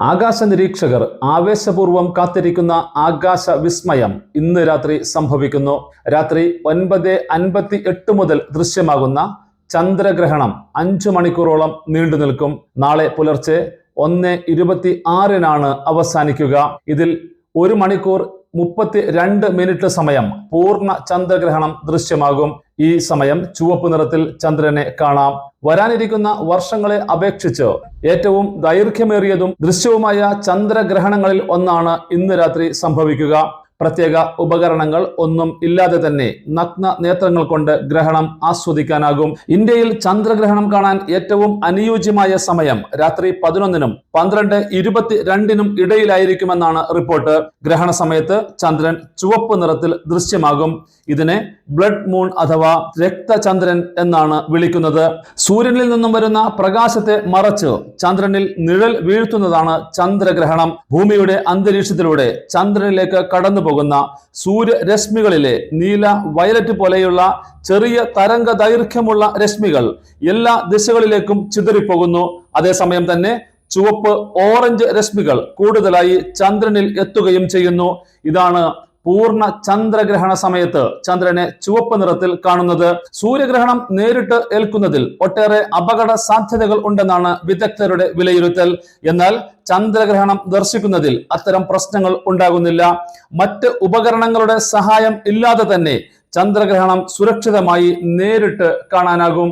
ആകാശ നിരീക്ഷകർ ആവേശപൂർവം കാത്തിരിക്കുന്ന ആകാശ വിസ്മയം ഇന്ന് രാത്രി സംഭവിക്കുന്നു. രാത്രി ഒൻപത് അൻപത്തി എട്ട് മുതൽ ദൃശ്യമാകുന്ന ചന്ദ്രഗ്രഹണം അഞ്ചു മണിക്കൂറോളം നീണ്ടു നിൽക്കും. നാളെ പുലർച്ചെ ഒന്ന് ഇരുപത്തി ആറിനാണ് അവസാനിക്കുക. ഇതിൽ ഒരു മണിക്കൂർ മുപ്പത്തി രണ്ട് മിനിറ്റ് സമയം പൂർണ ചന്ദ്രഗ്രഹണം ദൃശ്യമാകും. ഈ സമയം ചുവപ്പ് നിറത്തിൽ ചന്ദ്രനെ കാണാം. വരാനിരിക്കുന്ന വർഷങ്ങളെ അപേക്ഷിച്ച് ഏറ്റവും ദൈർഘ്യമേറിയതും ദൃശ്യവുമായ ചന്ദ്രഗ്രഹണങ്ങളിൽ ഒന്നാണ് ഇന്ന് രാത്രി സംഭവിക്കുക. പ്രത്യേക ഉപകരണങ്ങൾ ഒന്നും ഇല്ലാതെ തന്നെ നഗ്ന നേത്രങ്ങൾ കൊണ്ട് ഗ്രഹണം ആസ്വദിക്കാനാകും. ഇന്ത്യയിൽ ചന്ദ്രഗ്രഹണം കാണാൻ ഏറ്റവും അനുയോജ്യമായ സമയം രാത്രി പതിനൊന്നിനും പന്ത്രണ്ട് ഇരുപത്തി രണ്ടിനും ഇടയിലായിരിക്കുമെന്നാണ് റിപ്പോർട്ട്. ഗ്രഹണ സമയത്ത് ചന്ദ്രൻ ചുവപ്പ് നിറത്തിൽ ദൃശ്യമാകും. ഇതിനെ ബ്ലഡ് മൂൺ അഥവാ രക്തചന്ദ്രൻ എന്നാണ് വിളിക്കുന്നത്. സൂര്യനിൽ നിന്നും വരുന്ന പ്രകാശത്തെ മറച്ച് ചന്ദ്രനിൽ നിഴൽ വീഴ്ത്തുന്നതാണ് ചന്ദ്രഗ്രഹണം. ഭൂമിയുടെ അന്തരീക്ഷത്തിലൂടെ ചന്ദ്രനിലേക്ക് കടന്നു പോകുന്ന സൂര്യരശ്മികളിലെ നീല വയലറ്റ് പോലെയുള്ള ചെറിയ തരംഗ ദൈർഘ്യമുള്ള രശ്മികൾ എല്ലാ ദിശകളിലേക്കും ചിതറിപ്പോകുന്നു. അതേസമയം തന്നെ ചുവപ്പ് ഓറഞ്ച് രശ്മികൾ കൂടുതലായി ചന്ദ്രനിൽ എത്തുകയും ചെയ്യുന്നു. ഇതാണ് പൂർണ ചന്ദ്രഗ്രഹണ സമയത്ത് ചന്ദ്രനെ ചുവപ്പ് നിറത്തിൽ കാണുന്നത് സൂര്യഗ്രഹണം നേരിട്ട് ഏൽക്കുന്നതിൽ ഒട്ടേറെ അപകട സാധ്യതകൾ ഉണ്ടെന്നാണ് വിദഗ്ധരുടെ വിലയിരുത്തൽ. എന്നാൽ ചന്ദ്രഗ്രഹണം ദർശിക്കുന്നതിൽ അത്തരം പ്രശ്നങ്ങൾ ഉണ്ടാകുന്നില്ല. മറ്റ് ഉപകരണങ്ങളുടെ സഹായം ഇല്ലാതെ തന്നെ ചന്ദ്രഗ്രഹണം സുരക്ഷിതമായി നേരിട്ട് കാണാനാകും.